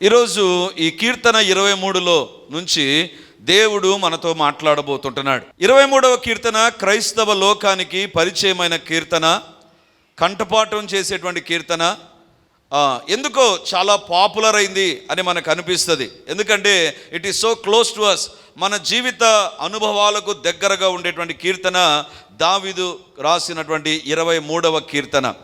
ఈరోజు ఈ కీర్తన ఇరవై మూడులో నుంచి దేవుడు మనతో మాట్లాడబోతుంటున్నాడు. ఇరవై మూడవ కీర్తన క్రైస్తవ లోకానికి పరిచయమైన కీర్తన కంఠపాఠం చేసేటువంటి కీర్తన. ఎందుకో చాలా పాపులర్ అయింది అని మనకు అనిపిస్తుంది. ఎందుకంటే it is so close to us మన జీవిత అనుభవాలకు దగ్గరగా ఉండేటువంటి కీర్తన దావీదు రాసినటువంటి ఇరవై మూడవ కీర్తన.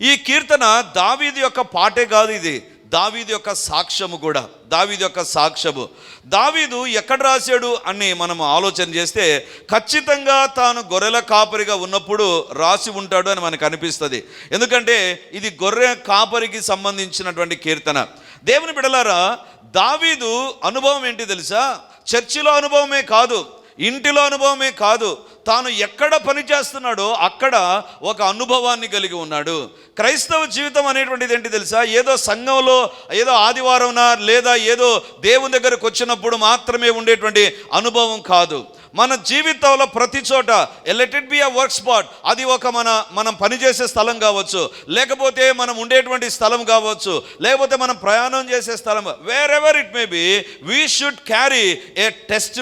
ఈ కీర్తన దావీదు యొక్క పాటే కాదు ఇది. దావీదు యొక్క సాక్ష్యము కూడా దావీదు యొక్క సాక్ష్యము. దావీదు ఎక్కడ రాశాడు అని మనం ఆలోచన చేస్తే ఖచ్చితంగా తాను గొర్రెల కాపరిగా ఉన్నప్పుడు రాసి ఉంటాడు అని మనకు అనిపిస్తుంది. ఎందుకంటే ఇది గొర్రె కాపరికి సంబంధించినటువంటి కీర్తన. దేవుని బిడలారా దావీదు అనుభవం ఏంటి తెలుసా? చర్చిలో అనుభవమే కాదు. ఇంటిలో అనుభవమే కాదు తాను ఎక్కడ పని చేస్తున్నాడో అక్కడ ఒక అనుభవాన్ని కలిగి ఉన్నాడు. క్రైస్తవ జీవితం అనేటువంటిది ఏంటి తెలుసా? ఏదో సంఘంలో ఏదో ఆదివారంన లేదా ఏదో దేవుని దగ్గరకు వచ్చినప్పుడు మాత్రమే ఉండేటువంటి అనుభవం కాదు. మన జీవితంలో ప్రతి చోట let it be a work spot అది ఒక మన మనం పనిచేసే స్థలం కావచ్చు. లేకపోతే మనం ఉండేటువంటి స్థలం కావచ్చు. లేకపోతే మనం ప్రయాణం చేసే స్థలం wherever it may be we should carry a test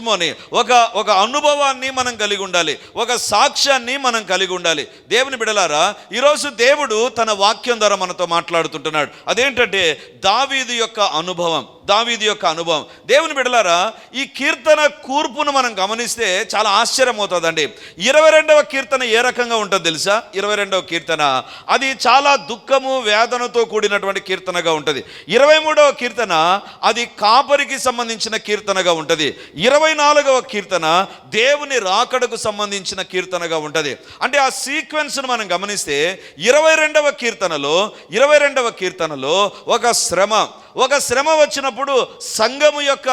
ఒక ఒక అనుభవాన్ని మనం కలిగి ఉండాలి. ఒక సాక్ష్యాన్ని మనం కలిగి ఉండాలి. దేవుని బిడలారా ఈరోజు దేవుడు తన వాక్యం ద్వారా మనతో మాట్లాడుతుంటున్నాడు. అదేంటంటే దావీది యొక్క అనుభవం. దావీది యొక్క అనుభవం. దేవుని బిడలారా ఈ కీర్తన కూర్పును మనం గమనిస్తే చాలా ఆశ్చర్యం అవుతుందండి ఇరవై రెండవ కీర్తన ఏ రకంగా ఉంటుంది తెలుసా? ఇరవై రెండవ కీర్తన. అది చాలా దుఃఖము వేదనతో కూడినటువంటి కీర్తనగా ఉంటుంది. ఇరవై మూడవ కీర్తన అది కాపరికి సంబంధించిన కీర్తనగా ఉంటుంది. ఇరవై నాలుగవ కీర్తన దేవుని రాకడకు సంబంధించిన కీర్తనగా ఉంటుంది. అంటే ఆ సీక్వెన్స్ను మనం గమనిస్తే ఇరవై రెండవ కీర్తనలో ఇరవై రెండవ కీర్తనలో ఒక శ్రమ ఒక శ్రమ వచ్చినప్పుడు సంఘము యొక్క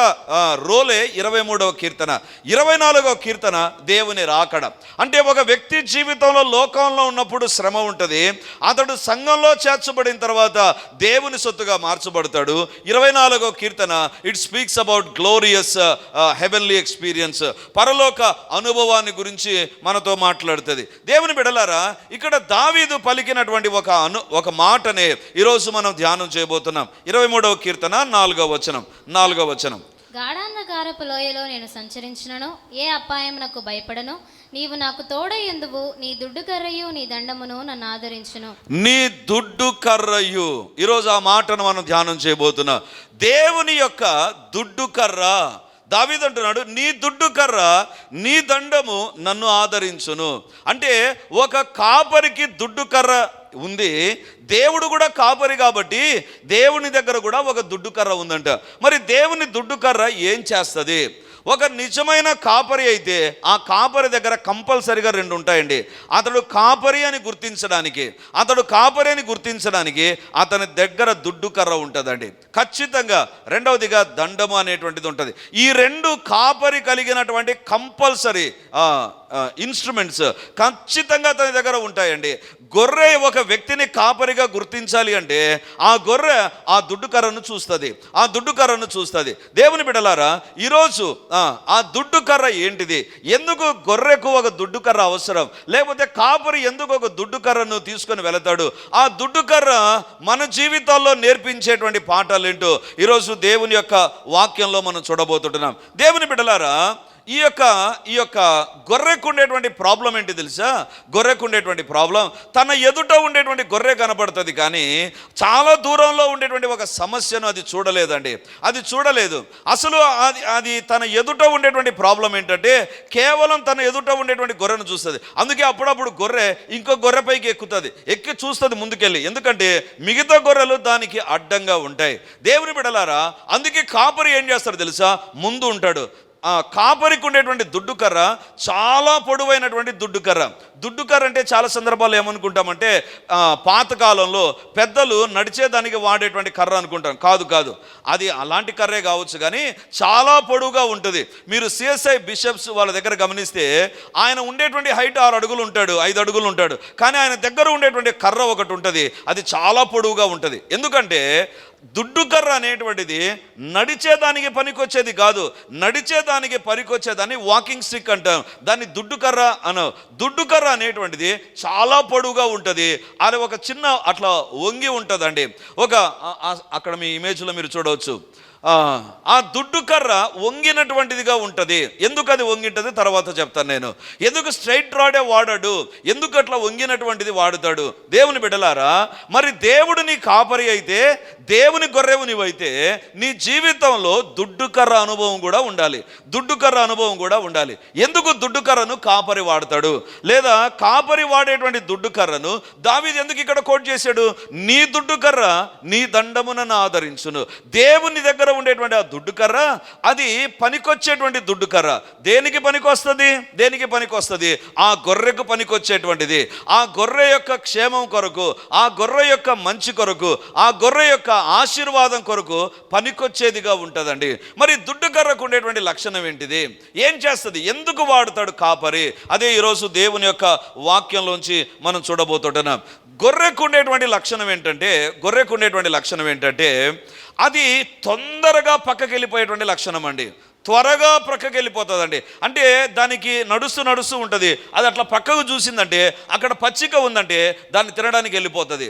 రోలే ఇరవై మూడవ కీర్తన. ఇరవై నాలుగవ కీర్తన దేవుని రాకడ. అంటే ఒక వ్యక్తి జీవితంలో లోకంలో ఉన్నప్పుడు శ్రమ ఉంటుంది. అతడు సంఘంలో చేర్చబడిన తర్వాత దేవుని సొత్తుగా మార్చబడతాడు. ఇరవై నాలుగవ కీర్తన it speaks about glorious heavenly experience పరలోక అనుభవాన్ని గురించి మనతో మాట్లాడుతుంది. దేవుని బిడలారా ఇక్కడ దావీదు పలికినటువంటి ఒక అను ఒక మాటనే ఈరోజు మనం ధ్యానం చేయబోతున్నాం. ఇరవై మూడవ కీర్తన నాలుగవ వచనం నాలుగవ వచనం. గాఢాంధకారపు లోయలో నేను సంచరించినను ఏ అపాయమునకు భయపడను నీవు నాకు తోడయ్యందువు నీ దుడ్డు కర్రయు నీ దండమును నన్ను ఆదరించును. నీ దుడ్డు కర్రయు. ఈరోజు ఆ మాటను మనం ధ్యానం చేయబోతున్నాం దేవుని యొక్క దుడ్డు కర్ర దావీదు అంటున్నాడు నీ దుడ్డు కర్ర నీ దండము నన్ను ఆదరించును. అంటే ఒక కాపరికి దుడ్డు కర్ర ఉంది దేవుడు కూడా కాపరి కాబట్టి దేవుని దగ్గర కూడా ఒక దుడ్డు కర్ర ఉందంట. మరి దేవుని దుడ్డు కర్ర ఏం చేస్తుంది? ఒక నిజమైన కాపరి అయితే ఆ కాపరి దగ్గర కంపల్సరిగా రెండు ఉంటాయండి. అతడు కాపరి అని గుర్తించడానికి అతడు కాపరి అని గుర్తించడానికి అతని దగ్గర దుడ్డు కర్ర ఉంటుందండి. ఖచ్చితంగా రెండవదిగా దండము అనేటువంటిది ఉంటుంది. ఈ రెండు కాపరి కలిగినటువంటి కంపల్సరీ ఇన్స్ట్రుమెంట్స్ ఖచ్చితంగా తన దగ్గర ఉంటాయండి. గొర్రె ఒక వ్యక్తిని కాపరిగా గుర్తించాలి అంటే ఆ గొర్రె ఆ దుడ్డు కర్రను చూస్తుంది. ఆ దుడ్డు కర్రను చూస్తుంది. దేవుని బిడలారా ఈరోజు ఆ, ఆ దుడ్డు కర్ర ఏంటిది? ఎందుకు గొర్రెకు ఒక దుడ్డు కర్ర అవసరం? లేకపోతే కాపరి ఎందుకు ఒక దుడ్డు కర్రను తీసుకొని వెళతాడు? ఆ దుడ్డు కర్ర మన జీవితాల్లో నేర్పించేటువంటి పాఠాలు ఏంటో ఈరోజు దేవుని యొక్క వాక్యంలో మనం చూడబోతుంటున్నాం. దేవుని బిడలారా ఈ యొక్క ఈ యొక్క గొర్రెకు ఉండేటువంటి ప్రాబ్లం ఏంటి తెలుసా? గొర్రెకు ఉండేటువంటి ప్రాబ్లం. తన ఎదుట ఉండేటువంటి గొర్రె కనపడుతుంది కానీ చాలా దూరంలో ఉండేటువంటి ఒక సమస్యను అది చూడలేదండి. అది చూడలేదు. అసలు అది అది తన ఎదుట ఉండేటువంటి ప్రాబ్లం ఏంటంటే కేవలం తన ఎదుట ఉండేటువంటి గొర్రెను చూస్తుంది. అందుకే అప్పుడప్పుడు గొర్రె ఇంకో గొర్రెపైకి ఎక్కుతుంది. ఎక్కి చూస్తుంది ముందుకెళ్ళి. ఎందుకంటే మిగతా గొర్రెలు దానికి అడ్డంగా ఉంటాయి. దేవుని బిడలారా అందుకే కాపరి ఏం చేస్తారు తెలుసా? ముందు ఉంటాడు. ఆ కాపరికి ఉండేటువంటి దుడ్డు కర్ర చాలా పొడవైనటువంటి దుడ్డు కర్ర. దుడ్డు కర్ర అంటే చాలా సందర్భాలు ఏమనుకుంటామంటే పాతకాలంలో పెద్దలు నడిచేదానికి వాడేటువంటి కర్ర అనుకుంటాం. కాదు కాదు. అది అలాంటి కర్రే కావచ్చు కానీ చాలా పొడవుగా ఉంటుంది. మీరు సిఎస్ఐ బిషప్స్ వాళ్ళ దగ్గర గమనిస్తే ఆయన ఉండేటువంటి హైట్ ఆరు అడుగులు ఉంటాడు ఐదు అడుగులు ఉంటాడు. కానీ ఆయన దగ్గర ఉండేటువంటి కర్ర ఒకటి ఉంటుంది. అది చాలా పొడవుగా ఉంటుంది. ఎందుకంటే దుడ్డుకర్ర అనేటువంటిది నడిచేదానికి పనికొచ్చేది కాదు. నడిచేదానికి పనికొచ్చేదాన్ని వాకింగ్ స్టిక్ అంటాం. దాన్ని దుడ్డుకర్ర అన దుడ్డుకర్ర అనేటువంటిది చాలా పొడువుగా ఉంటుంది. అది ఒక చిన్న అట్లా వంగి ఉంటుందండి. ఒక అక్కడ మీ ఇమేజ్లో మీరు చూడవచ్చు. ఆ, ఆ దుడ్డు కర్ర వంగినటువంటిదిగా ఉంటుంది. ఎందుకు అది వంగింటది? తర్వాత చెప్తాను నేను. ఎందుకు స్ట్రైట్ రాడే వాడాడు? ఎందుకు అట్లా వంగినటువంటిది వాడుతాడు? దేవుని బిడలారా మరి దేవుడు నీ కాపరి అయితే దేవుని గొర్రెవు నీవైతే నీ జీవితంలో దుడ్డు కర్ర అనుభవం కూడా ఉండాలి. దుడ్డు కర్ర అనుభవం కూడా ఉండాలి. ఎందుకు దుడ్డు కర్రను కాపరి వాడతాడు? లేదా కాపరి వాడేటువంటి దుడ్డు కర్రను దావీదు ఎందుకు ఇక్కడ కోట్ చేశాడు? నీ దుడ్డు కర్ర నీ దండమునను ఆదరించును. దేవుని దగ్గర ఉండేటువంటి ఆ దుడ్డు కర్ర అది పనికొచ్చేటువంటి దుడ్డు కర్ర. దేనికి పనికొస్తుంది? దేనికి పనికొస్తుంది? ఆ గొర్రెకు పనికొచ్చేటువంటిది. ఆ గొర్రె యొక్క క్షేమం కొరకు ఆ గొర్రె యొక్క మంచి కొరకు ఆ గొర్రె యొక్క ఆశీర్వాదం కొరకు పనికొచ్చేదిగా ఉంటుందండి. మరి దుడ్డు కర్రకు ఉండేటువంటి లక్షణం ఏంటిది? ఏం చేస్తుంది? ఎందుకు వాడుతాడు కాపరి? అదే ఈరోజు దేవుని యొక్క వాక్యంలోంచి మనం చూడబోతుంటున్నాం. గొర్రెకు ఉండేటువంటి లక్షణం ఏంటంటే గొర్రెకు ఉండేటువంటి లక్షణం ఏంటంటే అది తొందరగా పక్కకి వెళ్ళిపోయేటువంటి లక్షణం అండి త్వరగా ప్రక్కకి వెళ్ళిపోతుందండి అంటే దానికి నడుస్తూ నడుస్తూ ఉంటుంది. అది అట్లా పక్కకు చూసిందంటే అక్కడ పచ్చిక ఉందంటే దాన్ని తినడానికి వెళ్ళిపోతుంది.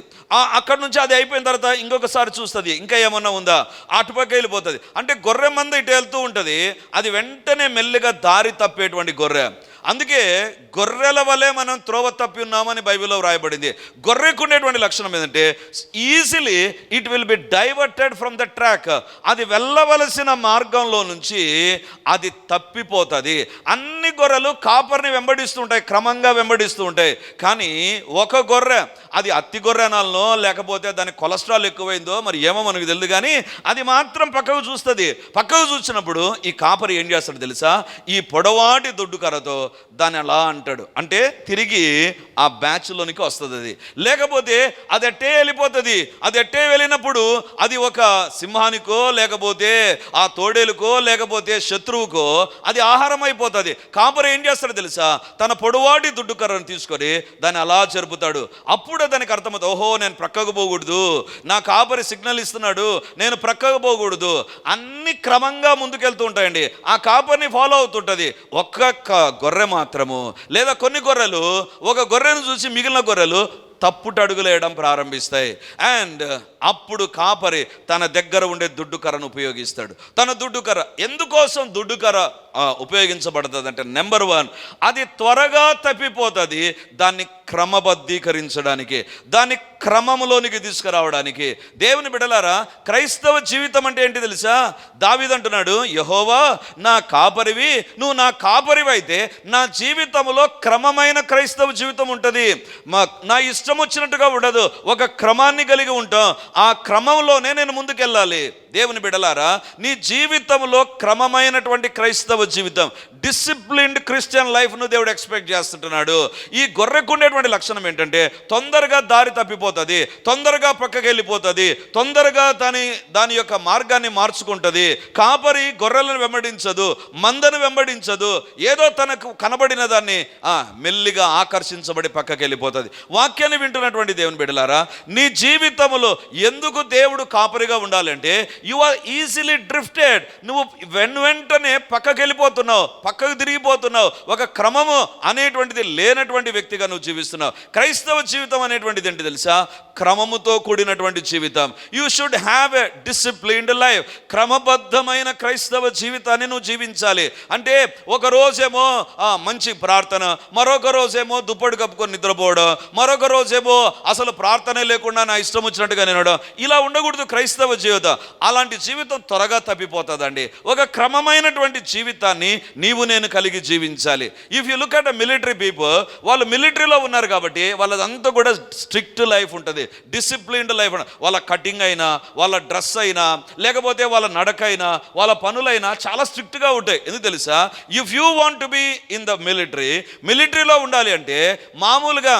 అక్కడ నుంచి అది అయిపోయిన తర్వాత ఇంకొకసారి చూస్తుంది. ఇంకా ఏమన్నా ఉందా? అటుపక్క వెళ్ళిపోతుంది. అంటే గొర్రె మంద ఇటు వెళ్తూ ఉంటుంది. అది వెంటనే మెల్లిగా దారి తప్పేటువంటి గొర్రె. అందుకే గొర్రెల వలె మనం త్రోవ తప్పి ఉన్నామని బైబిల్లో వ్రాయబడింది. గొర్రెకు ఉండేటువంటి లక్షణం ఏంటంటే easily it will be diverted from the track అది వెళ్ళవలసిన మార్గంలో నుంచి అది తప్పిపోతుంది. అన్ని గొర్రెలు కాపర్ని వెంబడిస్తూ ఉంటాయి క్రమంగా వెంబడిస్తూ ఉంటాయి. కానీ ఒక గొర్రె అది అత్తి గొర్రెనాలనో లేకపోతే దాని కొలెస్ట్రాల్ ఎక్కువైందో మరి ఏమో మనకు తెలియదు కానీ అది మాత్రం పక్కకు చూస్తుంది. పక్కకు చూసినప్పుడు ఈ కాపరి ఏం చేస్తాడు తెలుసా? ఈ పొడవాటి దొడ్డు కర్రతో దాన్ని అలా అంటాడు. అంటే తిరిగి ఆ బ్యాచ్లోనికి వస్తుంది అది. లేకపోతే అది ఎట్టే వెళ్ళిపోతుంది. అది ఎట్టే వెళ్ళినప్పుడు అది ఒక సింహానికో లేకపోతే ఆ తోడేలుకో లేకపోతే శత్రువుకో అది ఆహారం అయిపోతుంది కాపరి ఏం చేస్తాడు తెలుసా? తన పొడవాటి దుడ్డు కర్రను తీసుకొని దాన్ని అలా జరుపుతాడు. అప్పుడే దానికి అర్థమవుతుంది ఓహో నేను ప్రక్కకు పోకూడదు. నా కాపరి సిగ్నల్ ఇస్తున్నాడు నేను ప్రక్కకు పోకూడదు. అన్ని క్రమంగా ముందుకెళ్తూ ఉంటాయండి. ఆ కాపరిని ఫాలో అవుతుంటుంది. ఒక్క గొర్రె మాత్రము. లేదా కొన్ని గొర్రెలు ఒక గొర్రెను చూసి మిగిలిన గొర్రెలు తప్పుట అడుగులేయడం ప్రారంభిస్తాయి. అండ్ అప్పుడు కాపరి తన దగ్గర ఉండే దుడ్డు కర్రను ఉపయోగిస్తాడు. తన దుడ్డు కర్ర ఎందుకోసం దుడ్డు కర్ర ఉపయోగించబడుతుంది అంటే నెంబర్ వన్ అది త్వరగా తప్పిపోతుంది. దాన్ని క్రమబద్ధీకరించడానికి దాన్ని క్రమములోనికి తీసుకురావడానికి. దేవుని బిడలారా క్రైస్తవ జీవితం అంటే ఏంటి తెలుసా? దావిదంటున్నాడు యహోవా నా కాపరివి నువ్వు నా కాపరివైతే నా జీవితంలో క్రమమైన క్రైస్తవ జీవితం ఉంటుంది. మా నా ఇష్టం వచ్చినట్టుగా ఉండదు. ఒక క్రమాన్ని కలిగి ఉంటాం. ఆ క్రమంలోనే నేను ముందుకెళ్ళాలి. దేవుని బిడలారా నీ జీవితంలో క్రమమైనటువంటి క్రైస్తవ జీవితం డిసిప్లిన్డ్ క్రిస్టియన్ లైఫ్ను దేవుడు ఎక్స్పెక్ట్ చేస్తుంటున్నాడు. ఈ గొర్రెకుండేటువంటి లక్షణం ఏంటంటే తొందరగా దారి తప్పిపోతుంది తొందరగా పక్కకి వెళ్ళిపోతుంది తొందరగా దాని దాని యొక్క మార్గాన్ని మార్చుకుంటుంది. కాపరి గొర్రెలను వెంబడించదు మందను వెంబడించదు ఏదో తనకు కనబడిన దాన్ని ఆ, మెల్లిగా ఆకర్షించబడి పక్కకి వెళ్ళిపోతుంది. వాక్యాన్ని వింటున్నటువంటి దేవుని బిడలారా నీ జీవితంలో ఎందుకు దేవుడు కాపరిగా ఉండాలంటే యు ఆర్ ఈజీలీ డ్రిఫ్టెడ్ నువ్వు వెన్ వెంటనే పక్కకి వెళ్ళిపోతున్నావు పక్కకు తిరిగిపోతున్నావు. ఒక క్రమము అనేటువంటిది లేనటువంటి వ్యక్తిగా నువ్వు జీవిస్తున్నావు. క్రైస్తవ జీవితం అనేటువంటిది ఏంటి తెలుసా? క్రమముతో కూడినటువంటి జీవితం. You should have a disciplined life క్రమబద్ధమైన క్రైస్తవ జీవితాన్ని నువ్వు జీవించాలి. అంటే ఒక రోజేమో ఆ, మంచి ప్రార్థన మరొక రోజేమో దుప్పటి కప్పుకొని నిద్రపోవడం మరొక రోజేమో అసలు ప్రార్థనే లేకుండా నా ఇష్టం వచ్చినట్టుగా నినడం ఇలా ఉండకూడదు క్రైస్తవ జీవితం. అలాంటి జీవితం త్వరగా తప్పిపోతుందండి. ఒక క్రమమైనటువంటి జీవితాన్ని నీవు నేను కలిగి జీవించాలి. If you look at military people వాళ్ళు మిలిటరీలో ఉన్నారు కాబట్టి వాళ్ళదంతా కూడా స్ట్రిక్ట్ లైఫ్ ఉంటుంది. డిసిప్లిన్డ్ లైఫ్ వాళ్ళ కటింగ్ అయినా వాళ్ళ డ్రెస్ అయినా లేకపోతే వాళ్ళ నడక అయినా వాళ్ళ పనులైనా చాలా స్ట్రిక్ట్గా ఉంటాయి. ఎందుకు తెలుసా? If you want to be in the military మిలిటరీలో ఉండాలి అంటే మామూలుగా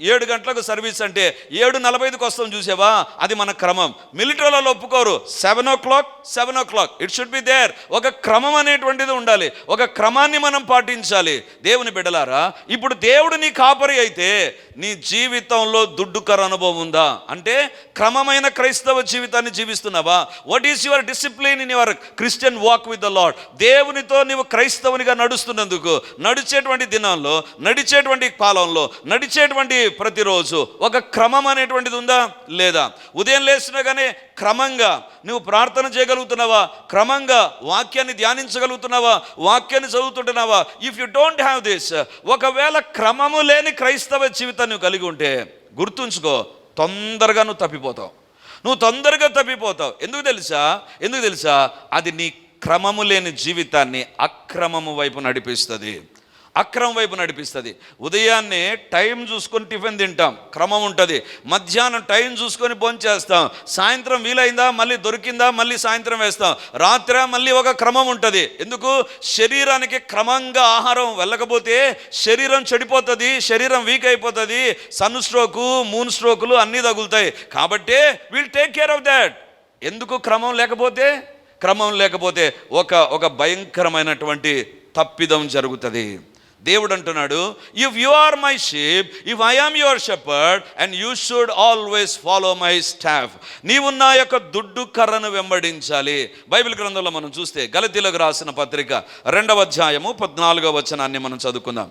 ఏడు గంటలకు సర్వీస్ అంటే ఏడు నలభై ఐదుకి వస్తాం చూసావా? అది మన క్రమం. మిలిటరీలలో ఒప్పుకోరు. Seven o'clock seven o'clock. It should be there ఒక క్రమం అనేటువంటిది ఉండాలి. ఒక క్రమాన్ని మనం పాటించాలి. దేవుని బిడ్డలారా ఇప్పుడు దేవుడు నీ కాపరి అయితే నీ జీవితంలో దుడ్డుకర అనుభవం ఉందా? అంటే క్రమమైన క్రైస్తవ జీవితాన్ని జీవిస్తున్నావా? What is your discipline in your Christian walk with the Lord దేవునితో నీవు క్రైస్తవునిగా నడుస్తున్నందుకు నడిచేటువంటి దినాల్లో నడిచేటువంటి కాలంలో నడిచేటువంటి ప్రతిరోజు ఒక క్రమం అనేటువంటిది ఉందా? లేదా? ఉదయం లేచినగానే క్రమంగా నువ్వు ప్రార్థన చేయగలుగుతున్నావా? క్రమంగా వాక్యాన్ని ధ్యానించగలుగుతున్నావా? వాక్యాన్ని చదువుతుంటున్నావా? If you don't have this ఒకవేళ క్రమము లేని క్రైస్తవ జీవితాన్ని నువ్వు కలిగి ఉంటే గుర్తుంచుకో తొందరగా నువ్వు తప్పిపోతావు. నువ్వు తొందరగా తప్పిపోతావు. ఎందుకు తెలుసా? ఎందుకు తెలుసా? అది నీ క్రమము లేని జీవితాన్ని అక్రమము వైపు నడిపిస్తుంది. అక్రమం వైపు నడిపిస్తుంది. ఉదయాన్నే టైం చూసుకొని టిఫిన్ తింటాం. క్రమం ఉంటుంది. మధ్యాహ్నం టైం చూసుకొని భోంచేస్తాం. సాయంత్రం వీలైందా? మళ్ళీ దొరికిందా? మళ్ళీ సాయంత్రం వేస్తాం. రాత్రి మళ్ళీ ఒక క్రమం ఉంటుంది. ఎందుకు? శరీరానికి క్రమంగా ఆహారం వెళ్ళకపోతే శరీరం చెడిపోతుంది శరీరం వీక్ అయిపోతుంది. సన్ స్ట్రోకు మూన్ స్ట్రోకులు అన్నీ తగులుతాయి. కాబట్టి will take care of that ఎందుకు క్రమం లేకపోతే? క్రమం లేకపోతే ఒక ఒక భయంకరమైనటువంటి తప్పిదం జరుగుతుంది. దేవుడు అంటున్నాడు if you are my sheep if I am your shepherd and you should always follow my staff నీవు నా యొక్క దుడ్డు కర్రను వెంబడించాలి. బైబిల్ గ్రంథంలో మనం చూస్తే గలతీలకు రాసిన పత్రిక రెండవ అధ్యాయము పద్నాలుగవ వచనాన్ని మనం చదువుకుందాం.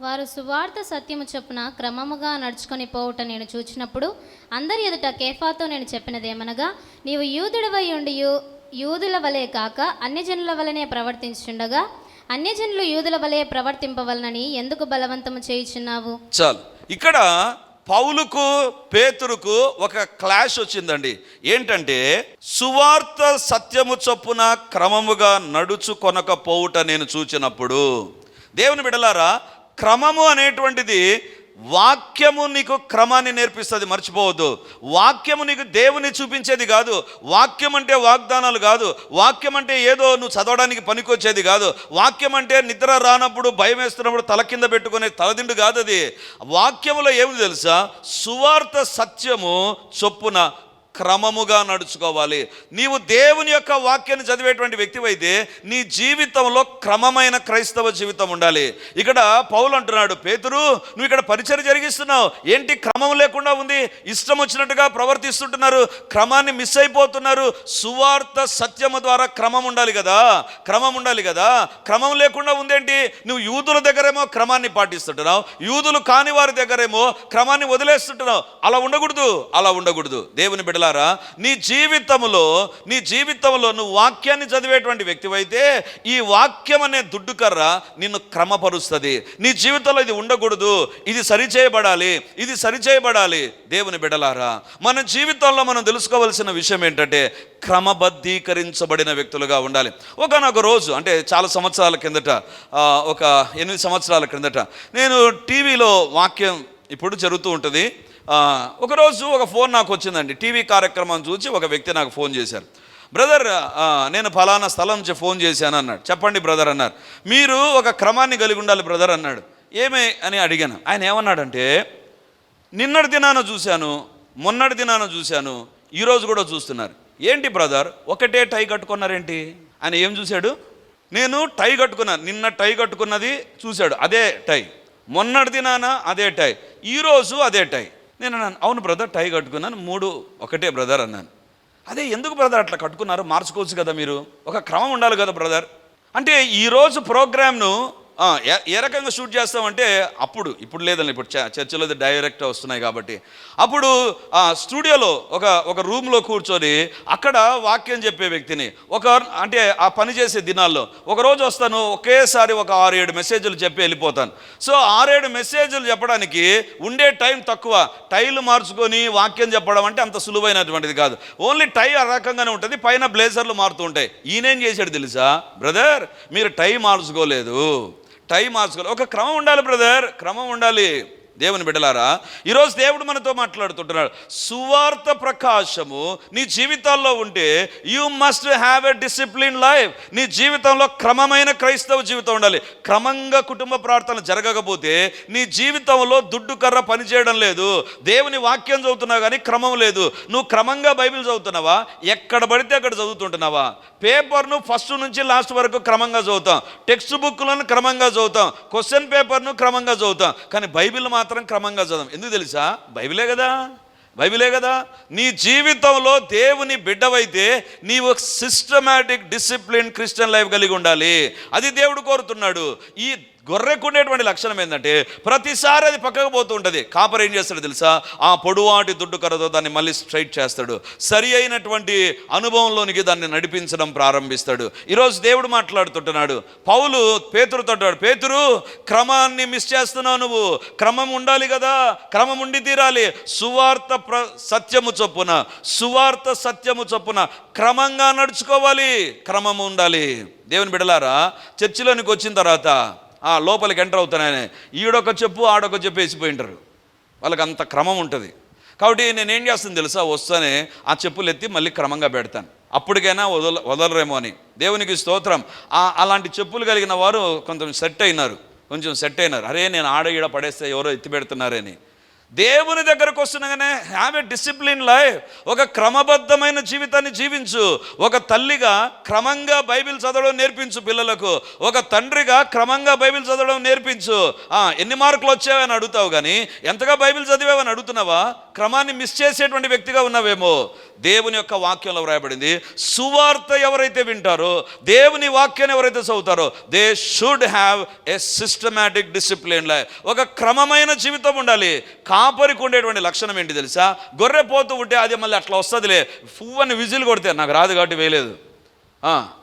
వారు సువార్త సత్యము చొప్పున క్రమముగా నడుచుకొని పోవుట నేను చూచినప్పుడు అందరి ఎదుట కేఫాతో నేను చెప్పినదేమనగా నీవు యూదుడవై ఉండి యూదుల వలె కాక అన్ని జనుల వలనే ప్రవర్తించుండగా అన్యజనులు యూదుల వలె ప్రవర్తింపవలనని ఎందుకు బలవంతము చేయుచున్నావు? చాలు. ఇక్కడ పౌలుకు పేతురుకు ఒక క్లాష్ వచ్చిందండి. ఏంటంటే సువార్త సత్యము చొప్పున క్రమముగా నడుచు కొనకపోవుట నేను చూచినప్పుడు. దేవుని బిడలారా క్రమము అనేటువంటిది వాక్యము నీకు క్రమాన్ని నేర్పిస్తుంది మర్చిపోవద్దు. వాక్యము నీకు దేవుని చూపించేది కాదు వాక్యం అంటే వాగ్దానాలు కాదు వాక్యం అంటే ఏదో నువ్వు చదవడానికి పనికొచ్చేది కాదు వాక్యం అంటే నిద్ర రానప్పుడు భయం వేస్తున్నప్పుడు తల కింద పెట్టుకునే తలదిండు కాదు అది వాక్యములో ఏమి తెలుసా? సువార్త సత్యము చొప్పున క్రమముగా నడుచుకోవాలి. నీవు దేవుని యొక్క వాక్యాన్ని చదివేటువంటి వ్యక్తివైతే నీ జీవితంలో క్రమమైన క్రైస్తవ జీవితం ఉండాలి. ఇక్కడ పౌలు అంటున్నాడు పేతురు నువ్వు ఇక్కడ పరిచయం జరిగిస్తున్నావు. ఏంటి క్రమం లేకుండా ఉంది? ఇష్టం వచ్చినట్టుగా ప్రవర్తిస్తుంటున్నారు. క్రమాన్ని మిస్ అయిపోతున్నారు. సువార్త సత్యము ద్వారా క్రమం ఉండాలి కదా? క్రమం ఉండాలి కదా? క్రమం లేకుండా ఉందేంటి? నువ్వు యూదుల దగ్గరేమో క్రమాన్ని పాటిస్తుంటున్నావు. యూదులు కాని వారి దగ్గరేమో క్రమాన్ని వదిలేస్తుంటున్నావు. అలా ఉండకూడదు అలా ఉండకూడదు. దేవుని బిడలారా నీ జీవితంలో నీ జీవితంలో నువ్వు వాక్యాన్ని చదివేటువంటి వ్యక్తివైతే ఈ వాక్యం అనే దుడ్డుకర్ర నిన్ను క్రమపరుస్తుంది. నీ జీవితంలో ఇది ఉండకూడదు. ఇది సరిచేయబడాలి. ఇది సరిచేయబడాలి. దేవుని బిడలారా మన జీవితంలో మనం తెలుసుకోవాల్సిన విషయం ఏంటంటే క్రమబద్ధీకరించబడిన వ్యక్తులుగా ఉండాలి. ఒకనొక రోజు అంటే చాలా సంవత్సరాల కిందట ఒక ఎనిమిది సంవత్సరాల క్రిందట నేను టీవీలో వాక్యం ఇప్పుడు జరుగుతూ ఉంటుంది. ఒకరోజు ఒక ఫోన్ నాకు వచ్చిందండి. టీవీ కార్యక్రమం చూసి ఒక వ్యక్తి నాకు ఫోన్ చేశారు. బ్రదర్ నేను ఫలానా స్థలం నుంచి ఫోన్ చేశాను అన్నాడు. చెప్పండి బ్రదర్ అన్నారు. మీరు ఒక క్రమాన్ని కలిగి ఉండాలి బ్రదర్ అన్నాడు. ఏమే అని అడిగాను. ఆయన ఏమన్నాడంటే నిన్నటి దినాన చూశాను మొన్నటి దినాన చూశాను ఈరోజు కూడా చూస్తున్నారు. ఏంటి బ్రదర్ ఒకటే టై కట్టుకున్నారేంటి? ఆయన ఏం చూశాడు? నేను టై కట్టుకున్నాను నిన్న టై కట్టుకున్నది చూశాడు అదే టై. మొన్నటి దినాన అదే టై. ఈరోజు అదే టై. నేను అన్నాను అవును బ్రదర్ టై కట్టుకున్నాను మూడు ఒకటే బ్రదర్ అన్నాను. అదే ఎందుకు బ్రదర్ అట్లా కట్టుకున్నారు? మార్చుకోవచ్చు కదా మీరు. ఒక క్రమం ఉండాలి కదా బ్రదర్ అంటే ఈరోజు ప్రోగ్రామ్ను ఏ- ఏ రకంగా షూట్ చేస్తామంటే అప్పుడు ఇప్పుడు లేదండి ఇప్పుడు చ- చర్చలో డైరెక్ట్ వస్తున్నాయి కాబట్టి. అప్పుడు ఆ స్టూడియోలో ఒక ఒక రూమ్లో కూర్చొని అక్కడ వాక్యం చెప్పే వ్యక్తిని ఒక అంటే ఆ పని చేసే దినాల్లో ఒక రోజు వస్తాను ఒకేసారి ఒక ఆరు ఏడు మెసేజ్లు చెప్పి వెళ్ళిపోతాను. సో ఆరేడు మెసేజ్లు చెప్పడానికి ఉండే టైం తక్కువ. టైలు మార్చుకొని వాక్యం చెప్పడం అంటే అంత సులువైనటువంటిది కాదు. ఓన్లీ టై ఆ రకంగానే ఉంటుంది పైన బ్లేజర్లు మారుతూ ఉంటాయి. ఈయనేం చేశాడు తెలుసా? బ్రదర్ మీరు టై మార్చుకోలేదు. టైం మార్చుకోలేదు ఒక క్రమం ఉండాలి బ్రదర్. క్రమం ఉండాలి. దేవుని బిడ్డలారా ఈరోజు దేవుడు మనతో మాట్లాడుతుంటున్నాడు. సువార్త ప్రకాశము నీ జీవితాల్లో ఉంటే you must have a discipline life నీ జీవితంలో క్రమమైన క్రైస్తవ జీవితం ఉండాలి. క్రమంగా కుటుంబ ప్రార్థన జరగకపోతే నీ జీవితంలో దుడ్డు కర్ర పనిచేయడం లేదు. దేవుని వాక్యం చదువుతున్నావు కానీ క్రమం లేదు. నువ్వు క్రమంగా బైబిల్ చదువుతున్నావా? ఎక్కడ పడితే అక్కడ చదువుతుంటున్నావా? పేపర్ను ఫస్ట్ నుంచి లాస్ట్ వరకు క్రమంగా చదువుతాం. టెక్స్ట్ బుక్లను క్రమంగా చదువుతాం. క్వశ్చన్ పేపర్ను క్రమంగా చదువుతాం. కానీ బైబిల్ మాత్రం మాత్రం క్రమంగా చదవం. ఎందుకు తెలుసా? బైబిలే కదా. బైబిలే కదా. నీ జీవితంలో దేవుని బిడ్డవైతే నీవు సిస్టమాటిక్ డిసిప్లిన్ క్రిస్టియన్ లైఫ్ కలిగి ఉండాలి. అది దేవుడు కోరుతున్నాడు. ఈ గొర్రెకు ఉండేటువంటి లక్షణం ఏంటంటే ప్రతిసారి అది పక్కకు పోతూ ఉంటుంది. కాపర్ ఏం చేస్తాడు తెలుసా? ఆ పొడువాటి దుడ్డు కర్రతో దాన్ని మళ్ళీ స్ట్రైట్ చేస్తాడు. సరి అయినటువంటి అనుభవంలోనికి దాన్ని నడిపించడం ప్రారంభిస్తాడు. ఈరోజు దేవుడు మాట్లాడుతుంటున్నాడు. పౌలు పేతురుతో పేతురు క్రమాన్ని మిస్ చేస్తున్నావు నువ్వు. క్రమం ఉండాలి కదా. క్రమం ఉండి తీరాలి. సువార్త ప్ర సత్యము చొప్పున సువార్త సత్యము చొప్పున క్రమంగా నడుచుకోవాలి. క్రమం ఉండాలి. దేవుని బిడలారా చర్చిలోనికి వచ్చిన తర్వాత ఆ లోపలికి ఎంటర్ అవుతానని ఈడొక చెప్పు ఆడొక చెప్పు వేసిపోయింటారు. వాళ్ళకి అంత క్రమం ఉంటుంది. కాబట్టి నేనేం చేస్తాను తెలుసా? వస్తానే ఆ చెప్పులు ఎత్తి మళ్ళీ క్రమంగా పెడతాను. అప్పటికైనా వదల వదలరేమో అని. దేవునికి స్తోత్రం. అలాంటి చెప్పులు కలిగిన వారు కొంచెం సెట్ అయినారు. కొంచెం సెట్ అయినారు. అరే నేను ఆడ ఈడ పడేస్తే ఎవరో ఎత్తి పెడుతున్నారని. దేవుని దగ్గరకు వస్తుండగానే హ్యావ్ ఎ డిసిప్లిన్ లైఫ్ ఒక క్రమబద్ధమైన జీవితాన్ని జీవించు. ఒక తల్లిగా క్రమంగా బైబిల్ చదవడం నేర్పించు పిల్లలకు. ఒక తండ్రిగా క్రమంగా బైబిల్ చదవడం నేర్పించు. ఎన్ని మార్కులు వచ్చావని అడుగుతావు కానీ ఎంతగా బైబిల్ చదివావని అడుగుతున్నావా? క్రమాన్ని మిస్ చేసేటువంటి వ్యక్తిగా ఉన్నావేమో. దేవుని యొక్క వాక్యంలో వ్రాయబడింది సువార్త ఎవరైతే వింటారో దేవుని వాక్యాన్ని ఎవరైతే చదువుతారో they should have a systematic discipline life ఒక క్రమమైన జీవితం ఉండాలి. కాపరికి ఉండేటువంటి లక్షణం ఏంటి తెలుసా? గొర్రె పోతూ ఉంటే అది మళ్ళీ అట్లా వస్తుందిలే. పువ్వని విజిల్ కొడితే నాకు రాదు కాబట్టి వేయలేదు.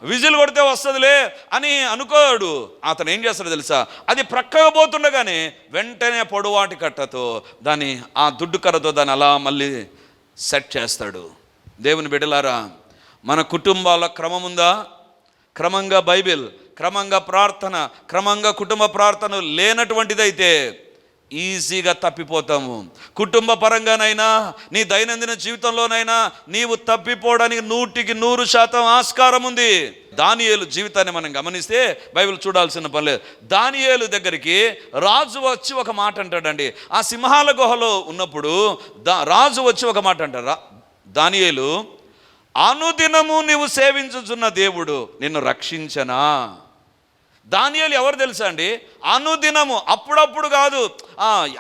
విజిల్ కొడితే వస్తుందిలే అని అనుకోడు. అతను ఏం చేస్తాడు తెలుసా? అది ప్రక్కగా పోతుండగానే వెంటనే పొడవాటి కట్టతో దాన్ని ఆ దుడ్డు కర్రతో దాన్ని అలా మళ్ళీ సెట్ చేస్తాడు. దేవుని బిడ్డలారా మన కుటుంబాల క్రమం ఉందా క్రమంగా బైబిల్ క్రమంగా ప్రార్థన క్రమంగా కుటుంబ ప్రార్థన లేనటువంటిదైతే ఈజీగా తప్పిపోతాము. కుటుంబ పరంగానైనా నీ దైనందిన జీవితంలోనైనా నీవు తప్పిపోవడానికి నూటికి నూరు శాతం ఆస్కారం ఉంది. దానియేలు జీవితాన్ని మనం గమనిస్తే బైబిల్ చూడాల్సిన పని లేదు. దానియేలు దగ్గరికి రాజు వచ్చి ఒక మాట అంటాడండి. ఆ సింహాల గుహలో ఉన్నప్పుడు దా రాజు వచ్చి ఒక మాట అంటారు దానియేలు అనుదినము నీవు సేవించుచున్న దేవుడు నిన్ను రక్షించనా? దానియాలు ఎవరు తెలుసా అండి? అనుదినము అప్పుడప్పుడు కాదు.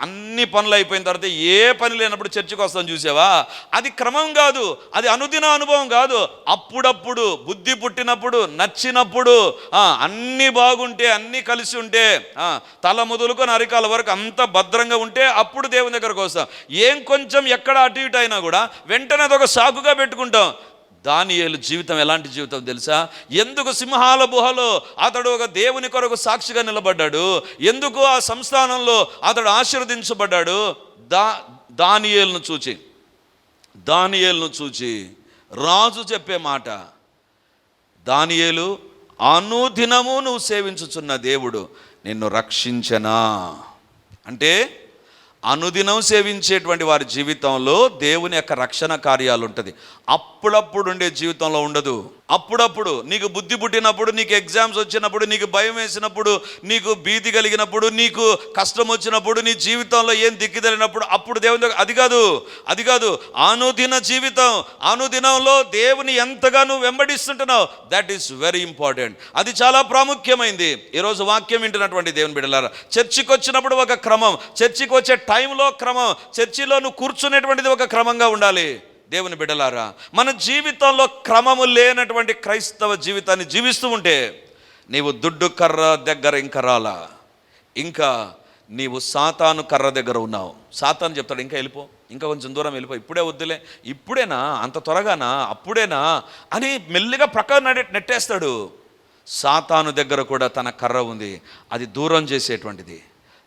అన్ని పనులు అయిపోయిన తర్వాత ఏ పని లేనప్పుడు చర్చికి వస్తాం చూసావా? అది క్రమం కాదు. అది అనుదిన అనుభవం కాదు. అప్పుడప్పుడు బుద్ధి పుట్టినప్పుడు నచ్చినప్పుడు అన్నీ బాగుంటే అన్నీ కలిసి ఉంటే తల మొదలుకొని అరికాల వరకు అంత భద్రంగా ఉంటే అప్పుడు దేవుని దగ్గరకు వస్తాం. ఏం కొంచెం ఎక్కడ అటు ఇటు అయినా కూడా వెంటనే అదొక సాకుగా పెట్టుకుంటాం. దానియేలు జీవితం ఎలాంటి జీవితం తెలుసా? ఎందుకు సింహాల గుహలో అతడు ఒక దేవుని కొరకు సాక్షిగా నిలబడ్డాడు? ఎందుకు ఆ సంస్థానంలో అతడు ఆశీర్వదించబడ్డాడు? దా దానియేలును చూచి. దానియేలును చూచి. రాజు చెప్పే మాట. దానియేలు అనుదినము నువ్వు సేవించుచున్న దేవుడు నిన్ను రక్షించనా? అంటే అనుదినం సేవించేటువంటి వారి జీవితంలో దేవుని యొక్క రక్షణ కార్యాలు ఉంటుంది. అప్పుడప్పుడు ఉండే జీవితంలో ఉండదు. అప్పుడప్పుడు నీకు బుద్ధి పుట్టినప్పుడు నీకు ఎగ్జామ్స్ వచ్చినప్పుడు నీకు భయం వేసినప్పుడు నీకు భీతి కలిగినప్పుడు నీకు కష్టం వచ్చినప్పుడు నీ జీవితంలో ఏం దిక్కిదలినప్పుడు అప్పుడు దేవుని దగ్గర అది కాదు అది కాదు. అనుదిన జీవితం అనుదినంలో దేవుని ఎంతగా నువ్వు వెంబడిస్తుంటున్నావు దట్ ఈస్ వెరీ ఇంపార్టెంట్ అది చాలా ప్రాముఖ్యమైంది. ఈరోజు వాక్యం వింటున్నటువంటి దేవుని బిడ్డలారా చర్చికి వచ్చినప్పుడు ఒక క్రమం చర్చికి వచ్చే టైంలో క్రమం చర్చిలో నువ్వు కూర్చునేటువంటిది ఒక క్రమంగా ఉండాలి. దేవుని బిడ్డలారా మన జీవితంలో క్రమము లేనటువంటి క్రైస్తవ జీవితాన్ని జీవిస్తూ ఉంటే నీవు దుడ్డు కర్ర దగ్గర ఇంకా రాలా. ఇంకా నీవు సాతాను కర్ర దగ్గర ఉన్నావు. సాతాను చెప్తాడు ఇంకా వెళ్ళిపో ఇంకా కొంచెం దూరం వెళ్ళిపో ఇప్పుడే వద్దులే ఇప్పుడేనా అంత త్వరగానా అప్పుడేనా అని మెల్లిగా ప్రక్క నెట్టేస్తాడు. సాతాను దగ్గర కూడా తన కర్ర ఉంది. అది దూరం చేసేటువంటిది.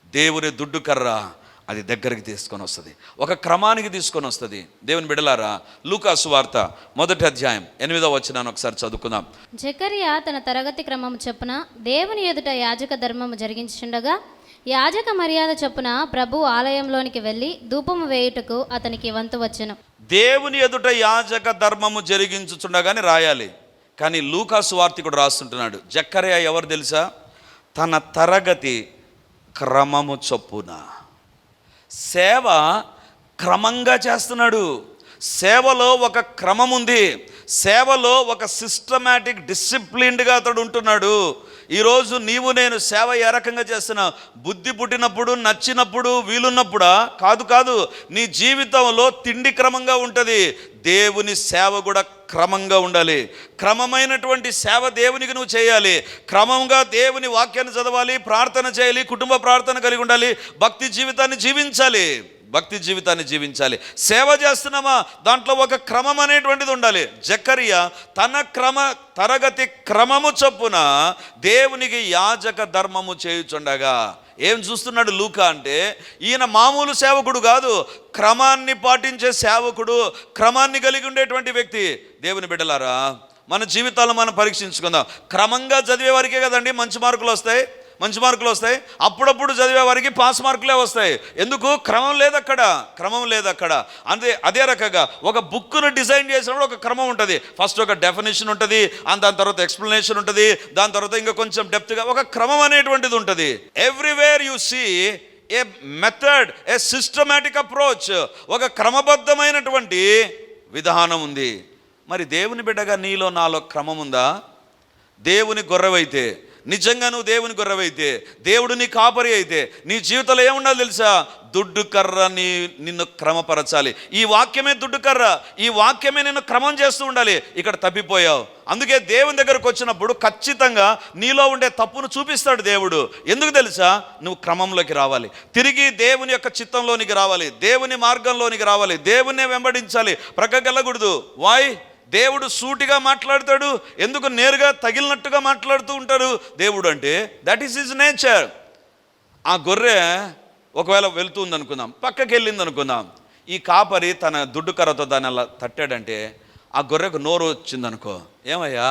దేవుని దుడ్డు కర్ర అది దగ్గరికి తీసుకొని వస్తుంది. ఒక క్రమానికి తీసుకొని వస్తుంది. దేవుని బిడలారా లూకాసు వార్త మొదటి అధ్యాయం ఎనిమిదో వచ్చినాను ఒకసారి చదువుకుందాం. జకరియా తన తరగతి క్రమము చొప్పున దేవుని ఎదుట యాజక ధర్మము జరిగించుండగా యాజక మర్యాద చొప్పున ప్రభు ఆలయంలోనికి వెళ్ళి ధూపము వేయుటకు అతనికి వంతు వచ్చెను. దేవుని ఎదుట యాజక ధర్మము జరిగించుచుండగానే రాయాలి. కానీ లూకాసు వార్తికుడు రాస్తుంటున్నాడు. జక్కరయ్య ఎవరు తెలుసా? తన తరగతి క్రమము చొప్పున. సేవ క్రమంగా చేస్తున్నాడు. సేవలో ఒక క్రమం ఉంది సేవలో ఒక సిస్టమేటిక్ డిసిప్లిన్డ్గా అతడు ఉంటున్నాడు. ఈరోజు నీవు నేను సేవ ఏ రకంగా చేస్తున్నా? బుద్ధి పుట్టినప్పుడు నచ్చినప్పుడు వీలున్నప్పుడా? కాదు కాదు. నీ జీవితంలో తిండి క్రమంగా ఉంటుంది. దేవుని సేవ కూడా క్రమంగా ఉండాలి. క్రమమైనటువంటి సేవ దేవునికి నువ్వు చేయాలి. క్రమంగా దేవుని వాక్యాన్ని చదవాలి ప్రార్థన చేయాలి కుటుంబ ప్రార్థన కలిగి ఉండాలి భక్తి జీవితాన్ని జీవించాలి. భక్తి జీవితాన్ని జీవించాలి. సేవ చేస్తున్నామా? దాంట్లో ఒక క్రమం అనేటువంటిది ఉండాలి. జకరియా తన క్రమ తరగతి క్రమము చొప్పున దేవునికి యాజక ధర్మము చేయుచుండగా ఏం చూస్తున్నాడు లూకా అంటే ఈయన మామూలు సేవకుడు కాదు క్రమాన్ని పాటించే సేవకుడు క్రమాన్ని కలిగి ఉండేటువంటి వ్యక్తి. దేవుని బిడ్డలారా మన జీవితాలను మనం పరీక్షించుకుందాం. క్రమంగా చదివే వారికే కదండి మంచి మార్కులు వస్తాయి. మంచి మార్కులు వస్తాయి. అప్పుడప్పుడు చదివే వారికి పాస్ మార్కులే వస్తాయి. ఎందుకు? క్రమం లేదు అక్కడ క్రమం లేదు అక్కడ అంతే అదే రకంగా ఒక బుక్ను డిజైన్ చేసినప్పుడు ఒక క్రమం ఉంటుంది. ఫస్ట్ ఒక డెఫినేషన్ ఉంటుంది అండ్ దాని తర్వాత ఎక్స్ప్లెనేషన్ ఉంటుంది దాని తర్వాత ఇంకా కొంచెం డెప్త్గా ఒక క్రమం అనేటువంటిది ఉంటుంది. Everywhere you see a method a systematic approach ఒక క్రమబద్ధమైనటువంటి విధానం ఉంది. మరి దేవుని బిడ్డగా నీలో నాలో క్రమం ఉందా? దేవుని గొర్రెవైతే నిజంగా నువ్వు దేవుని గుర్రవైతే దేవుడు నీ కాపరి అయితే నీ జీవితంలో ఏముండాలి తెలుసా? దుడ్డు కర్ర నీ నిన్ను క్రమపరచాలి. ఈ వాక్యమే దుడ్డు కర్ర. ఈ వాక్యమే నిన్ను క్రమం చేస్తూ ఉండాలి. ఇక్కడ తప్పిపోయావు. అందుకే దేవుని దగ్గరకు వచ్చినప్పుడు ఖచ్చితంగా నీలో ఉండే తప్పును చూపిస్తాడు దేవుడు. ఎందుకు తెలుసా? నువ్వు క్రమంలోకి రావాలి. తిరిగి దేవుని యొక్క చిత్తంలోనికి రావాలి. దేవుని మార్గంలోనికి రావాలి. దేవుణ్ణే వెంబడించాలి. ప్రక్కకెళ్ళకూడదు. వాయ్ దేవుడు సూటిగా మాట్లాడతాడు ఎందుకు నేరుగా తగిలినట్టుగా మాట్లాడుతూ ఉంటారు? దేవుడు అంటే దట్ ఈస్ హిజ్ నేచర్ ఆ గొర్రె ఒకవేళ వెళ్తుంది అనుకుందాం పక్కకి వెళ్ళింది అనుకుందాం ఈ కాపరి తన దుడ్డు కర్రతో దాన్ని అలా తట్టాడంటే ఆ గొర్రెకు నోరు వచ్చిందనుకో ఏమయ్యా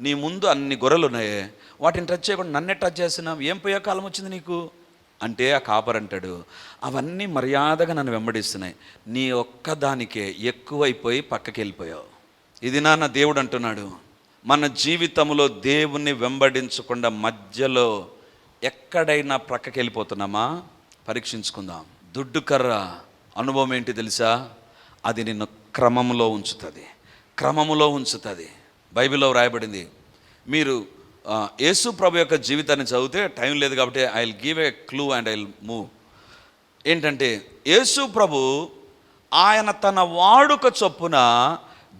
నీ ముందు అన్ని గొర్రెలు ఉన్నాయి వాటిని టచ్ చేయకుండా నన్నే టచ్ చేసినాం ఏం పోయే కాలం వచ్చింది నీకు? అంటే ఆ కాపర్ అంటాడు అవన్నీ మర్యాదగా నన్ను వెంబడిస్తున్నాయి నీ ఒక్కదానికే ఎక్కువైపోయి పక్కకి వెళ్ళిపోయావు ఇది నాన్న దేవుడు అంటున్నాడు మన జీవితంలో దేవుణ్ణి వెంబడించకుండా మధ్యలో ఎక్కడైనా ప్రక్కకి వెళ్ళిపోతున్నామా పరీక్షించుకుందాం. దుడ్డు కర్ర అనుభవం ఏంటి తెలుసా? అది నిన్ను క్రమంలో ఉంచుతుంది. క్రమములో ఉంచుతుంది. బైబిల్లో వ్రాయబడింది మీరు యేసు ప్రభు యొక్క జీవితాన్ని చదివితే టైం లేదు కాబట్టి I will give a clue and I will move. ఏంటంటే యేసు ప్రభు ఆయన తన వాడుక చొప్పున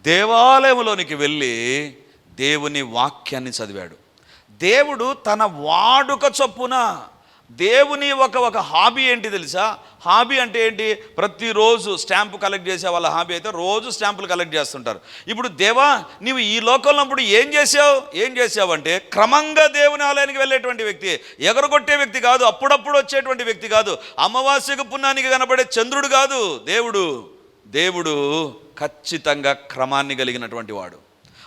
దేవాలయంలోనికి వెళ్ళి దేవుని వాక్యాన్ని చదివాడు. దేవుడు తన వాడుక చొప్పున దేవుని ఒక ఒక హాబీ ఏంటి తెలుసా? హాబీ అంటే ఏంటి? ప్రతిరోజు స్టాంపు కలెక్ట్ చేసే వాళ్ళ హాబీ అయితే రోజు స్టాంపులు కలెక్ట్ చేస్తుంటారు. ఇప్పుడు దేవా నీవు ఈ లోకంలో ఇప్పుడు ఏం చేసావు ఏం చేసావు అంటే క్రమంగా దేవుని ఆలయానికి వెళ్ళేటువంటి వ్యక్తి ఎగరగొట్టే వ్యక్తి కాదు అప్పుడప్పుడు వచ్చేటువంటి వ్యక్తి కాదు అమావాస్యకు పుణ్యానికి కనబడే చంద్రుడు కాదు దేవుడు. దేవుడు ఖచ్చితంగా క్రమాన్ని కలిగినటువంటి వాడు.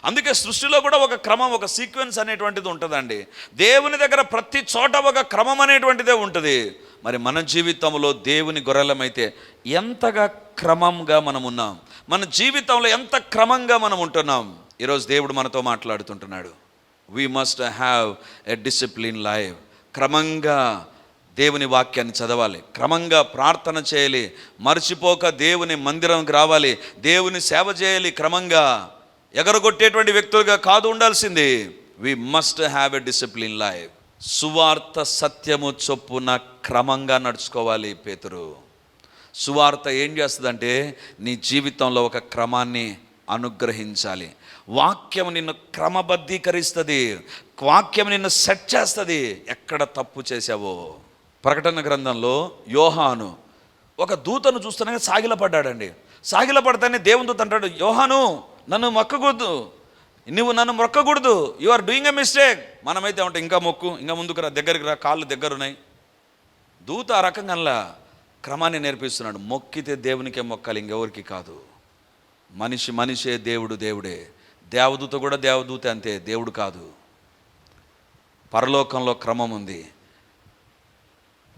అందుకే సృష్టిలో కూడా ఒక క్రమం ఒక సీక్వెన్స్ అనేటువంటిది ఉంటుందండి. దేవుని దగ్గర ప్రతి చోట ఒక క్రమం అనేటువంటిదే ఉంటుంది. మరి మన జీవితంలో దేవుని గొర్రెలమైతే ఎంతగా క్రమంగా మనం ఉన్నాం మన జీవితంలో ఎంత క్రమంగా మనం ఉంటున్నాం ఈరోజు దేవుడు మనతో మాట్లాడుతుంటున్నాడు. We must have a discipline life క్రమంగా దేవుని వాక్యాన్ని చదవాలి. క్రమంగా ప్రార్థన చేయాలి. మర్చిపోక దేవుని మందిరంకి రావాలి. దేవుని సేవ చేయాలి క్రమంగా. ఎగరగొట్టేటువంటి వ్యక్తులుగా కాదు ఉండాల్సింది. We must have a discipline life సువార్త సత్యము చొప్పున క్రమంగా నడుచుకోవాలి పేతురు. సువార్త ఏం చేస్తుందంటే నీ జీవితంలో ఒక క్రమాన్ని అనుగ్రహించాలి. వాక్యం నిన్ను క్రమబద్ధీకరిస్తుంది. వాక్యం నిన్ను సెట్ చేస్తుంది. ఎక్కడ తప్పు చేసావో ప్రకటన గ్రంథంలో యోహాను. ఒక దూతను చూస్తూనే సాగిలపడ్డాడండి. సాగిలపడతానే దేవుని దూత అంటాడు యోహాను నన్ను మొక్కకూడదు. నువ్వు నన్ను మొక్కకూడదు. You are doing a mistake మనమైతే ఉంటాం ఇంకా మొక్కు ఇంకా ముందుకు రా దగ్గరికి రా కాళ్ళు దగ్గరున్నాయి. దూత ఆ రకంగా క్రమాన్ని నేర్పిస్తున్నాడు మొక్కితే దేవునికే మొక్కాలి ఇంకెవరికి కాదు. మనిషి మనిషే దేవుడు దేవుడే. దేవదూత కూడా దేవదూత అంతే దేవుడు కాదు. పరలోకంలో క్రమం ఉంది.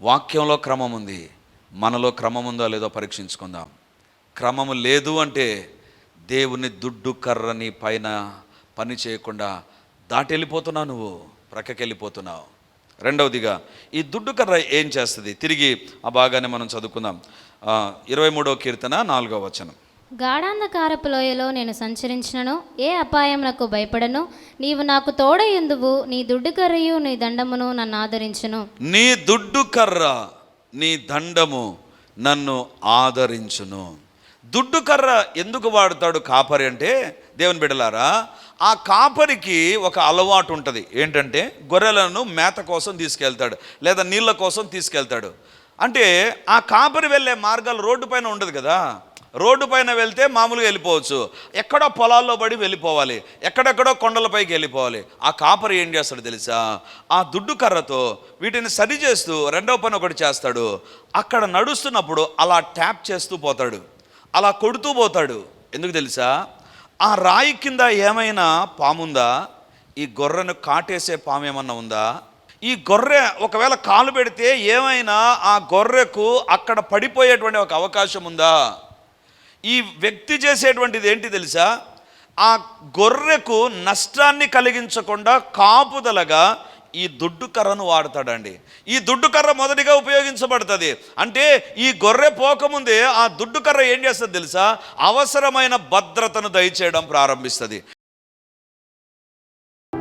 వాక్యంలో క్రమం ఉంది. మనలో క్రమం ఉందో లేదో పరీక్షించుకుందాం. క్రమము లేదు అంటే దేవుని దుడ్డు కర్రని పైన పని చేయకుండా దాటి వెళ్ళిపోతున్నావు నువ్వు ప్రక్కకెళ్ళిపోతున్నావు. రెండవదిగా ఈ దుడ్డు కర్ర ఏం చేస్తుంది? తిరిగి ఆ భాగాన్ని మనం చదువుకుందాం. ఇరవై మూడవ కీర్తన నాలుగవ వచనం. గాఢాంధకారపు లోయలో నేను సంచరించినను ఏ అపాయమునకు భయపడను నీవు నాకు తోడయుందువు నీ దుడ్డు కర్రయు నీ దండమును నన్ను ఆదరించును. నీ దుడ్డు కర్ర నీ దండము నన్ను ఆదరించును. దుడ్డు కర్ర ఎందుకు వాడతాడు కాపరి అంటే దేవుని బిడలారా ఆ కాపరికి ఒక అలవాటు ఉంటుంది. ఏంటంటే గొర్రెలను మేత కోసం తీసుకెళ్తాడు లేదా నీళ్ళ కోసం తీసుకెళ్తాడు. అంటే ఆ కాపరి వెళ్ళే మార్గాలు రోడ్డు పైన ఉండదు కదా. రోడ్డు పైన వెళ్తే మామూలుగా వెళ్ళిపోవచ్చు. ఎక్కడో పొలాల్లో పడి వెళ్ళిపోవాలి. ఎక్కడెక్కడో కొండలపైకి వెళ్ళిపోవాలి. ఆ కాపరి ఏం చేస్తాడు తెలుసా? ఆ దుడ్డు కర్రతో వీటిని సరి చేస్తూ రెండవ పని ఒకటి చేస్తాడు. అక్కడ నడుస్తున్నప్పుడు అలా ట్యాప్ చేస్తూ పోతాడు. అలా కొడుతూ పోతాడు. ఎందుకు తెలుసా? ఆ రాయి కింద ఏమైనా పాముందా? ఈ గొర్రెను కాటేసే పాము ఏమన్నా ఉందా? ఈ గొర్రె ఒకవేళ కాలు పెడితే ఏమైనా ఆ గొర్రెకు అక్కడ పడిపోయేటువంటి ఒక అవకాశం ఉందా? ఈ వ్యక్తి చేసేటువంటిది ఏంటి తెలుసా? ఆ గొర్రెకు నష్టాన్ని కలిగించకుండా కాపుదలగా ఈ దుడ్డు కర్రను వాడతాడండి. ఈ దుడ్డు కర్ర మొదటిగా ఉపయోగించబడుతుంది. అంటే ఈ గొర్రె పోకముందే ఆ దుడ్డు కర్ర ఏం చేస్తుంది తెలుసా? అవసరమైన భద్రతను దయచేయడం ప్రారంభిస్తుంది.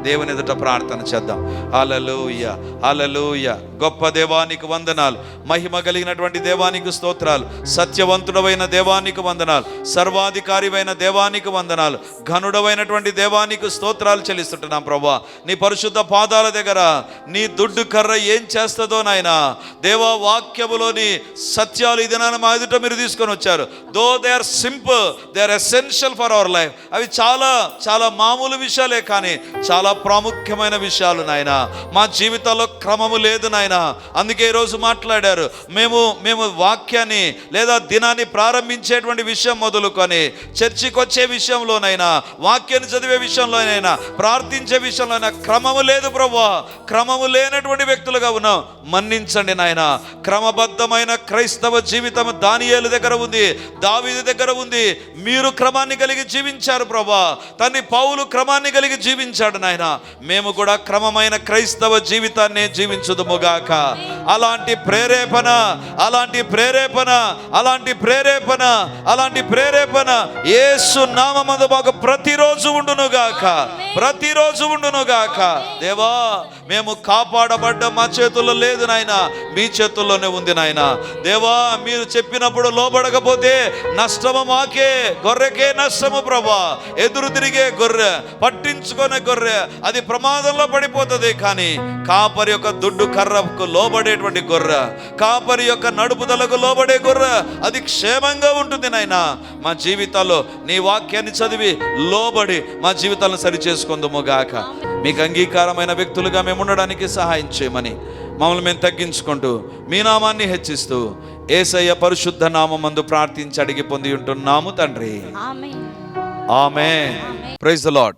దేవుని ఎదుట ప్రార్థన చేద్దాం. అలలోయ అలలోయ గొప్ప దేవానికి వందనాలు. మహిమ కలిగినటువంటి దేవానికి స్తోత్రాలు. సత్యవంతుడవైన దేవానికి వందనాలు. సర్వాధికారివైన దేవానికి వందనాలు. ఘనుడవైనటువంటి దేవానికి స్తోత్రాలు చెల్లిస్తుంటున్నాం ప్రభా నీ పరిశుద్ధ పాదాల దగ్గర నీ దుడ్డు కర్ర ఏం చేస్తుందో నాయన. దేవా వాక్యములోని సత్యాలు ఇది నాన్న మా ఎదుట మీరు తీసుకొని వచ్చారు. Though they are simple they are essential for our life అవి చాలా చాలా మామూలు విషయాలే కానీ చాలా ప్రాముఖ్యమైన విషయాలు నాయన. మా జీవితాల్లో క్రమము లేదు నాయన. అందుకే ఈరోజు మాట్లాడారు. మేము మేము వాక్యాన్ని లేదా దినాన్ని ప్రారంభించేటువంటి విషయం మొదలుకొని చర్చికి వచ్చే విషయంలోనైనా వాక్యాన్ని చదివే విషయంలోనైనా ప్రార్థించే విషయంలోనైనా క్రమము లేదు ప్రభా. క్రమము లేనటువంటి వ్యక్తులుగా ఉన్నాం. మన్నించండి నాయన. క్రమబద్ధమైన క్రైస్తవ జీవితం దానియేలు దగ్గర ఉంది దావీది దగ్గర ఉంది. మీరు క్రమాన్ని కలిగి జీవించారు ప్రభా. తన్ని పౌలు క్రమాన్ని కలిగి జీవించాడు నాయన. మేము కూడా క్రమమైన క్రైస్తవ జీవితాన్ని జీవించుదుముగాక. అలాంటి ప్రేరేపణ అలాంటి ప్రేరేపణ అలాంటి ప్రేరేపణ అలాంటి ప్రేరేపణ యేసు నామందు మాకు ప్రతిరోజు ఉండునుగాక. ప్రతిరోజు ఉండునుగాక. దేవా మేము కాపాడబడ్డ మా చేతుల్లో లేదు నాయన మీ చేతుల్లోనే ఉంది నాయన. దేవా మీరు చెప్పినప్పుడు లోబడకపోతే నష్టము మాకే గొర్రెకే నష్టము ప్రభా. ఎదురు తిరిగే గొర్రె పట్టించుకునే గొర్రె అది ప్రమాదంలో పడిపోతుంది కానీ కాపరి యొక్క దుడ్డు కర్రకు లోబడేటువంటి గొర్రె కాపరి యొక్క నడుపుదలకు లోబడే గొర్రె అది క్షేమంగా ఉంటుంది నాయన. మా జీవితాల్లో నీ వాక్యాన్ని చదివి లోబడి మా జీవితాలను సరి చేసుకుందుముగాక మీకు అంగీకారమైన వ్యక్తులుగా మేము ఉండడానికి సహాయం చేయమని మమ్మల్ని మేము తగ్గించుకుంటూ మీ నామాన్ని హెచ్చిస్తూ ఏసయ్య పరిశుద్ధ నామందు ప్రార్థించి అడిగి పొంది ఉంటున్నాము తండ్రి. ఆమె ప్రైజ్ లాడ్